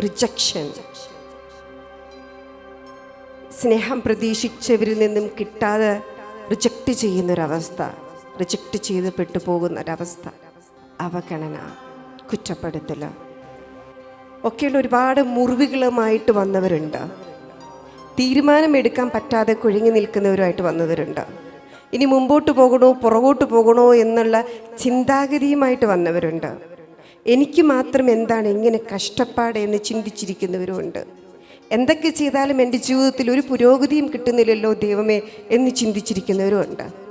Rejection സ്നേഹം പ്രതീക്ഷിച്ചവരിൽ നിന്നും കിട്ടാതെ റിജക്റ്റ് ചെയ്യുന്നൊരവസ്ഥ റിജക്റ്റ് ചെയ്ത് പെട്ടുപോകുന്ന ഒരവസ്ഥ അവഗണന കുറ്റപ്പെടുത്തൽ. ഒക്കെയുള്ള ഒരുപാട് മുറിവുകളുമായിട്ട് വന്നവരുണ്ട്. തീരുമാനമെടുക്കാൻ പറ്റാതെ കുഴുങ്ങി നിൽക്കുന്നവരുമായിട്ട് വന്നവരുണ്ട്. ഇനി മുമ്പോട്ട് പോകണോ പുറകോട്ട് പോകണോ എന്നുള്ള ചിന്താഗതിയുമായിട്ട് വന്നവരുണ്ട്. എനിക്ക് മാത്രം എന്താണ് ഇങ്ങനെ കഷ്ടപ്പാട് എന്ന് ചിന്തിച്ചിരിക്കുന്നവരുമുണ്ട്. എന്തൊക്കെ ചെയ്താലും എന്റെ ജീവിതത്തിൽ ഒരു പുരോഗതിയും കിട്ടുന്നില്ലല്ലോ ദൈവമേ എന്ന് ചിന്തിച്ചിരിക്കുന്നവരുമുണ്ട്.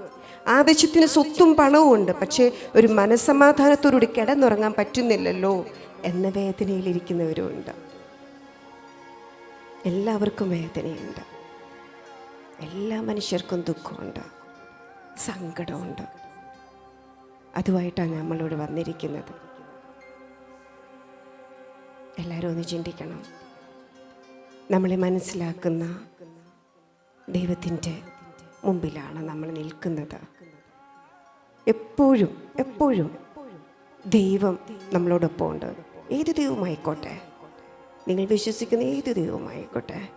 ആവശ്യത്തിന് സ്വത്തും പണവും ഉണ്ട് പക്ഷേ ഒരു മനസ്സമാധാനത്തോടുകൂടി കിടന്നുറങ്ങാൻ പറ്റുന്നില്ലല്ലോ എന്ന വേദനയിലിരിക്കുന്നവരുമുണ്ട്. എല്ലാവർക്കും വേദനയുണ്ട്. എല്ലാ മനുഷ്യർക്കും ദുഃഖമുണ്ട്. സങ്കടമുണ്ട്. അതുമായിട്ടാണ് നമ്മളോട് വന്നിരിക്കുന്നത്. എല്ലാവരും ഒന്ന് ചിന്തിക്കണം. നമ്മളെ മനസ്സിലാക്കുന്ന ദൈവത്തിന്റെ മുമ്പിലാണ് നമ്മൾ നിൽക്കുന്നത്. എപ്പോഴും എപ്പോഴും ദൈവം നമ്മളോടൊപ്പം ഉണ്ട് ഏത് ദൈവമായിക്കോട്ടെ? നിങ്ങൾ വിശ്വസിക്കുന്ന ഏത് ദൈവമായിക്കോട്ടെ?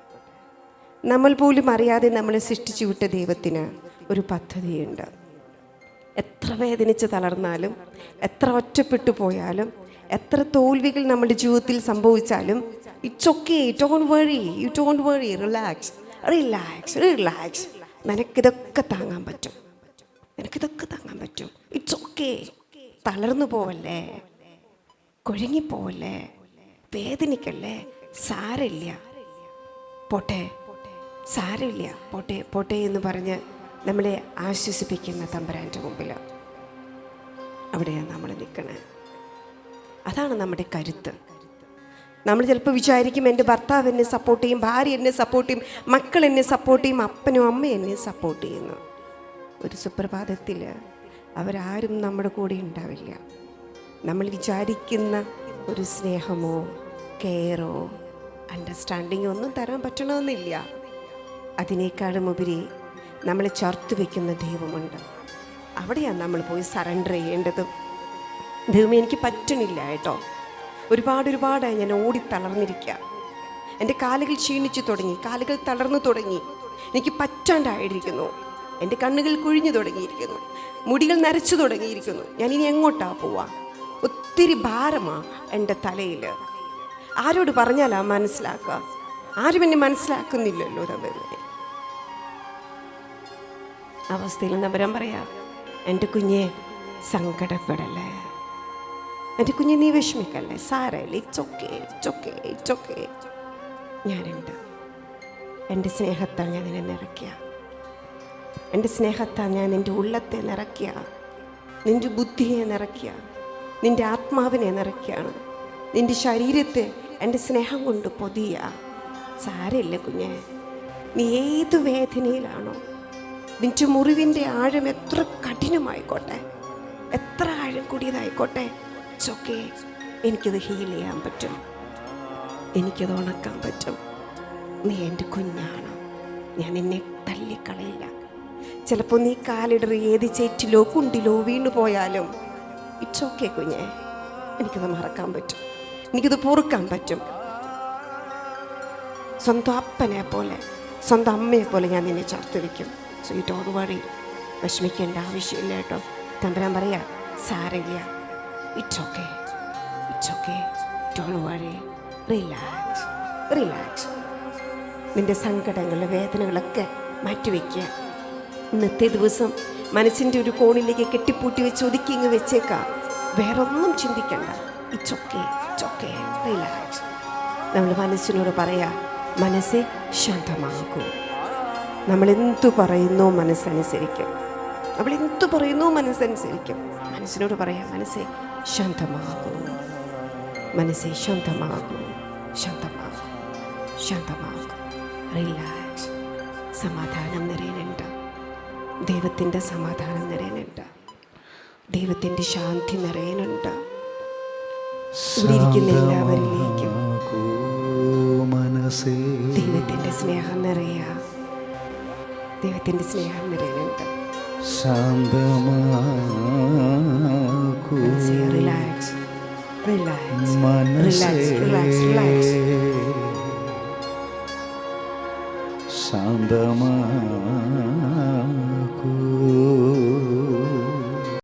നമ്മൾ പോലും അറിയാതെ നമ്മളെ സൃഷ്ടിച്ചു വിട്ട ദൈവത്തിന് ഒരു പദ്ധതിയുണ്ട്. എത്ര വേദനിച്ച് തളർന്നാലും എത്ര ഒറ്റപ്പെട്ടു പോയാലും എത്ര തോൽവികൾ നമ്മുടെ ജീവിതത്തിൽ സംഭവിച്ചാലും it's okay don't worry you don't worry relax relax relax നിനക്കിതൊക്കെ താങ്ങാൻ പറ്റും. നിനക്കിതൊക്കെ താങ്ങാൻ പറ്റും. ഇറ്റ്സ് ഓക്കെ തളർന്നു പോവല്ലേ? കുഴങ്ങിപ്പോവല്ലേ? വേദനിക്കല്ലേ? സാരില്ല പോട്ടെ സാരില്ല പോട്ടെ പോട്ടെ എന്ന് പറഞ്ഞ് നമ്മളെ ആശ്വസിപ്പിക്കുന്ന തമ്പരാന്റെ മുമ്പിൽ അവിടെയാണ് നമ്മൾ നിൽക്കണേ അതാണ് നമ്മുടെ കരുത്ത്. നമ്മൾ ചിലപ്പോൾ വിചാരിക്കും എന്റെ ഭർത്താവ് എന്നെ സപ്പോർട്ട് ചെയ്യും ഭാര്യ എന്നെ സപ്പോർട്ട് ചെയ്യും മക്കൾ എന്നെ സപ്പോർട്ട് ചെയ്യും അപ്പനും അമ്മയും എന്നെ സപ്പോർട്ട് ചെയ്യുന്നു. ഒരു സുപ്രഭാതത്തിൽ അവരാരും നമ്മുടെ കൂടെ ഉണ്ടാവില്ല. നമ്മൾ വിചാരിക്കുന്ന ഒരു സ്നേഹമോ കെയറോ അണ്ടർസ്റ്റാൻഡിങ്ങോ ഒന്നും തരാൻ പറ്റണമെന്നില്ല. അതിനേക്കാളും ഉപരി നമ്മളെ ചേർത്ത് വയ്ക്കുന്ന ദൈവമുണ്ട്. അവിടെയാണ് നമ്മൾ പോയി സറണ്ടർ ചെയ്യേണ്ടത്. ദൈവമേ എനിക്ക് പറ്റുന്നില്ല കേട്ടോ. ഒരുപാട് ഒരുപാടായി ഞാൻ ഓടി തളർന്നിരിക്കുക എന്റെ കാലുകൾ ക്ഷീണിച്ചു തുടങ്ങി കാലുകൾ തളർന്നു തുടങ്ങി. എനിക്ക് പറ്റാണ്ടായിരിക്കുന്നു. എന്റെ കണ്ണുകൾ കുഴിഞ്ഞു തുടങ്ങിയിരിക്കുന്നു. മുടികൾ നരച്ചു തുടങ്ങിയിരിക്കുന്നു. ഞാൻ ഇനി എങ്ങോട്ടാ പോവാ? ഒത്തിരി ഭാരമാ എന്റെ തലയിൽ. ആരോട് പറഞ്ഞാലാ മനസ്സിലാക്കുക? ആരും എന്നെ മനസ്സിലാക്കുന്നില്ലല്ലോ തമ്മിൽ അവസ്ഥയിൽ നമ്പരം പറയാ എന്റെ കുഞ്ഞെ സങ്കടപ്പെടല്ലേ? എന്റെ കുഞ്ഞെ നീ വിഷമിക്കല്ലേ? സാരല്ലേ ഇറ്റ്സ് ഓക്കെ ഇറ്റ്സ് ഞാനുണ്ട് എന്റെ സ്നേഹത്താൽ ഞാൻ നിന്നെ നിറയ്ക്കുക എന്റെ സ്നേഹത്താൽ ഞാൻ നിന്റെ ഉള്ളത്തെ നിറയ്ക്കുക നിന്റെ ബുദ്ധിയെ നിറയ്ക്കുക നിന്റെ ആത്മാവിനെ നിറയ്ക്കുകയാണ് നിന്റെ ശരീരത്തെ എന്റെ സ്നേഹം കൊണ്ട് പൊതിയ. സാരമില്ല കുഞ്ഞെ നീ ഏത് വേദനയിലാണോ നിന്റെ മുറിവിന്റെ ആഴം എത്ര കഠിനമായിക്കോട്ടെ എത്ര ആഴം കൂടിയതായിക്കോട്ടെ ചൊക്കെ എനിക്കത് ഹീൽ ചെയ്യാൻ പറ്റും. എനിക്കത് ഉണക്കാൻ പറ്റും. നീ എന്റെ കുഞ്ഞാണ്. ഞാൻ നിന്നെ തല്ലിക്കളയില്ല ചിലപ്പോൾ നീ കാലിടറി ഏത് ചേറ്റിലോ കുണ്ടിലോ വീണു പോയാലും ഇറ്റ്സ് ഓക്കെ കുഞ്ഞേ. എനിക്കത് മറക്കാൻ പറ്റും. എനിക്കത് പൊറുക്കാൻ പറ്റും. സ്വന്തം അപ്പനെ പോലെ സ്വന്തം അമ്മയെ പോലെ ഞാൻ നിന്നെ ചേർത്ത് വയ്ക്കും സോ യു ഡോണ്ട് വറി വിഷമിക്കേണ്ട ആവശ്യമില്ല കേട്ടോ. തമ്പരാൻ പറയാ സാരമില്ല. It's okay it's okay don't worry relax relax നിന്റെ സങ്കടങ്ങൾ വേദനകളൊക്കെ മാറ്റിവെക്കുക ഇന്നത്തെ ദിവസം മനസ്സിന്റെ ഒരു കോണിലേക്ക് കെട്ടിപ്പൂട്ടി വെച്ച് ഒതുക്കി ഇങ്ങ് വെച്ചേക്കാം. വേറൊന്നും ചിന്തിക്കണ്ട. It's okay it's okay relax നമ്മൾ മനസ്സിനോട് പറയാ മനസ്സെ ശാന്തമാകൂ നമ്മൾ എന്തു പറയുന്നോ മനസ്സനുസരിക്കും. നമ്മൾ എന്തു പറയുന്നു മനസ്സനുസരിക്കും. മനസ്സിനോട് പറയാം മനസ്സെ ശാന്തമാകൂ മനസ്സെ ശാന്തമാകൂ ശാന്തമാകൂ ശാന്തമാകൂ റിലാക്സ് സമാധാനം നിറയുന്നുണ്ട്. ദൈവത്തിന്റെ സമാധാനം നിറയുന്നുണ്ട്. ദൈവത്തിന്റെ ശാന്തി നിറയുന്നുണ്ട്. ഇവിടെ ഇരിക്കുന്ന എല്ലാവരിലേക്കും ദൈവത്തിന്റെ സ്നേഹം നിറയുക. ദൈവത്തിന്റെ സ്നേഹം നിറയുന്നുണ്ട്. ശാന്തമാകൂ മനസ്സേ ശാന്തമാ